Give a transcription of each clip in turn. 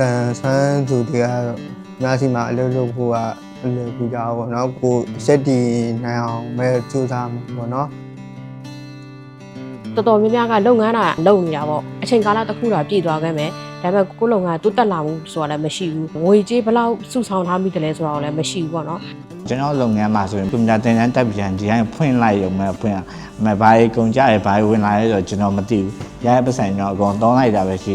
တန်ဆန်းသူတွေကတော့ညစီမှာအလုပ်လုပ်ဖို့ကအလုပ်ကူကြပါဘောเนาะကိုစက်တီနိုင်အောင်ပဲစူးစမ်းမှာပေါ့เนาะ တော်တော်များများကလုပ်ငန်းတာလုပ်နေတာပေါ့အချိန်ကာလတစ်ခုတာပြည့်သွားခဲ့မယ်ဒါပေမဲ့ကိုယ့်လုပ်ငန်းတိုးတက်လာမှုဆိုတာလည်းမရှိဘူးငွေကြေးဘယ်လောက်စုဆောင်ထားမိတယ်လဲဆိုတာကိုလည်းမရှိဘူးပေါ့နော် ကျွန်တော်လုပ်ငန်းမှာဆိုရင်ကွန်ပျူတာသင်တန်းတက်ပြန်ဒီတိုင်းဖွင့်လိုက်ရုံပဲဖွင့်ရမဘာကြီးကုန်ကြရဘာကြီးဝင်လာလဲဆိုတော့ကျွန်တော်မသိဘူးရရပတ်စံကျွန်တော်အကုန်သုံးလိုက်တာပဲရှိ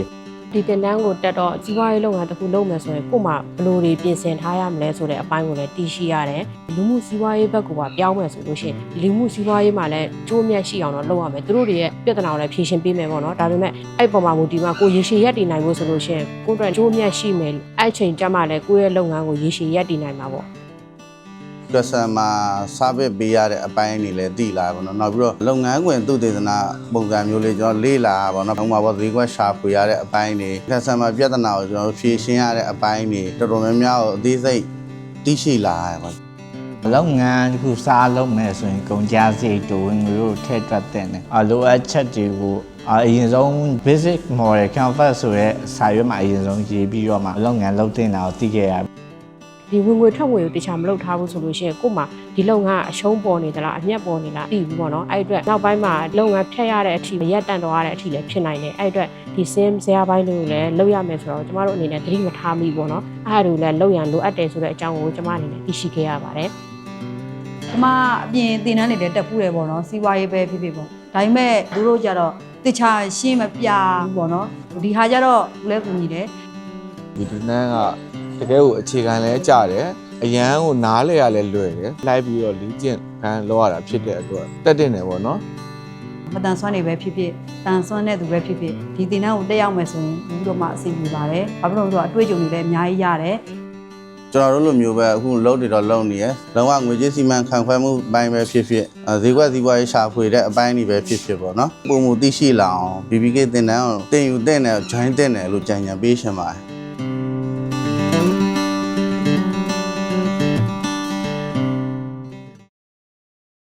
ဒီတင်တန်းကိုတက်တော့စီးပွားရေးလုပ်ငန်းတစ်ခုလုပ်မယ်ဆိုရင်ကို့မှာဘယ်လိုတွေပြင်ဆင်ထားရမလဲဆိုတဲ့အပိုင်းကိုလည်းတည်ရှိရတယ်လူမှုစီးပွားရေးဘက်ကိုပါပြောင်းမယ်ဆိုလို့ရှိရင်လူမှုစီးပွားရေးမှာလည်းကြိုးမြတ်ရှိအောင်တော့လုပ်ရမယ်သူတို့တွေရဲ့ပြဿနာကိုလည်းဖြေရှင်းပေးမယ်ပေါ့နော်ဒါပေမဲ့အဲ့ပေါ်မှာမူဒီမှာကိုရေရှည်ရက်တည်နိုင်ဖို့ဆိုလို့ရှိရင်ကိုယ့်အတွက်ကြိုးမြတ်ရှိမယ်အဲ့ချိန်ကျမှလည်းကိုယ့်ရဲ့လုပ်ငန်းကိုရေရှည်ရက်တည်နိုင်မှာပေါ့ ကစတမာစာဗစ်ပေးရတဲ့အပိုင်းတွေလည်းတည်လာပါတော့နောက်ပြီးတော့လုပ်ငန်းခွင်သူတည်နာပုံစံမျိုးလေးကျွန်တော်လေ့လာပါတော့ဥပမာပေါ့ဈေးကွက်ရှာဖွေရတဲ့အပိုင်းတွေကစတမာပြဿနာကိုကျွန်တော်ဖြေရှင်းရတဲ့အပိုင်းတွေတော်တော်များများကိုအသေးစိတ်သိရှိလာရပါလုပ်ငန်းတစ်ခုစားလုပ်မယ်ဆိုရင်ကုန်ကြစရိတ်တို့ဝင်ငွေတို့ထည့်တွက်တဲ့နဲ့အလိုအပ်ချက်တွေကိုအရင်ဆုံး basic model canvas ဆိုရဲစာရွက်မှာအရင်ဆုံးရေးပြီးတော့မှလုပ်ငန်းလုပ်တင်တာကိုသိခဲ့ရ ဒီဝင်ငွေထွက်ငွေကိုတခြားမလုပ်ထားဘူးဆိုလို့ရှိရင်ကို့မှာဒီလုပ်ငန်းကအရှုံးပေါ်နေသလားအမျက်ပေါ်နေလားသိဘူးပေါ့နော်အဲ့အတွက်နောက်ပိုင်းမှာလုပ်ငန်းဖြတ်ရတဲ့အထိရက်တန့်တော့ရတဲ့အထိလည်းဖြစ်နိုင်တယ်အဲ့အတွက်ဒီစင်းဇရာပိုင်းတွေကိုလည်းလုပ်ရမယ်ဆိုတော့ကျမတို့အနေနဲ့သတိမထားမိဘူးပေါ့နော်အဲ့ဒါတွေလည်းလုပ်ရန်လိုအပ်တယ်ဆိုတဲ့အကြောင်းကိုကျမအနေနဲ့သိရှိခဲ့ရပါတယ်ဒီမှာအပြင်တင်တန်းတွေလည်းတက်ပူးတယ်ပေါ့နော်စီးပွားရေးပဲဖြစ်ဖြစ်ပေါ့ဒါပေမဲ့သူတို့ကြတော့တခြားရှင်းမပြဘူးပေါ့နော်ဒီဟာကြတော့ဘူးလဲကူညီတယ်ဒီဒီနန်းက တကယ်ကိုအခြေခံလဲကြတယ်အရန်ကိုနားလဲရလဲလွယ်တယ်လိုက်ပြီးတော့လီးကျင့်ခံလောက်ရတာဖြစ်တဲ့အတွက်တက်တင်တယ်ပေါ့နော်မတန်ဆွမ်းနေပဲဖြစ်ဖြစ်တန်ဆွမ်းတဲ့သူပဲဖြစ်ဖြစ်ဒီတင်တန်းကိုတက်ရောက်မယ်ဆိုရင်ဘူးတော့မှအဆင်ပြေပါတယ်ဘာဖြစ်လို့လဲဆိုတော့အတွေ့အကြုံတွေလည်းအများကြီးရတယ်ကျွန်တော်တို့လိုမျိုးပဲအခုလုပ်တွေတော့လုပ်နေရယ်လုံးဝငွေကြေးစီမံခန့်ခွဲမှုအပိုင်းပဲဖြစ်ဖြစ်အဲဈေးကွက်စီးပွားရေးရှာဖွေတဲ့အပိုင်းတွေပဲဖြစ်ဖြစ်ပေါ့နော်ပုံမူသိရှိလာအောင် BBK တင်တန်းကိုတင်ယူတင်တယ် join တင်တယ်လို့ကြံကြံပေးရှင်ပါတယ်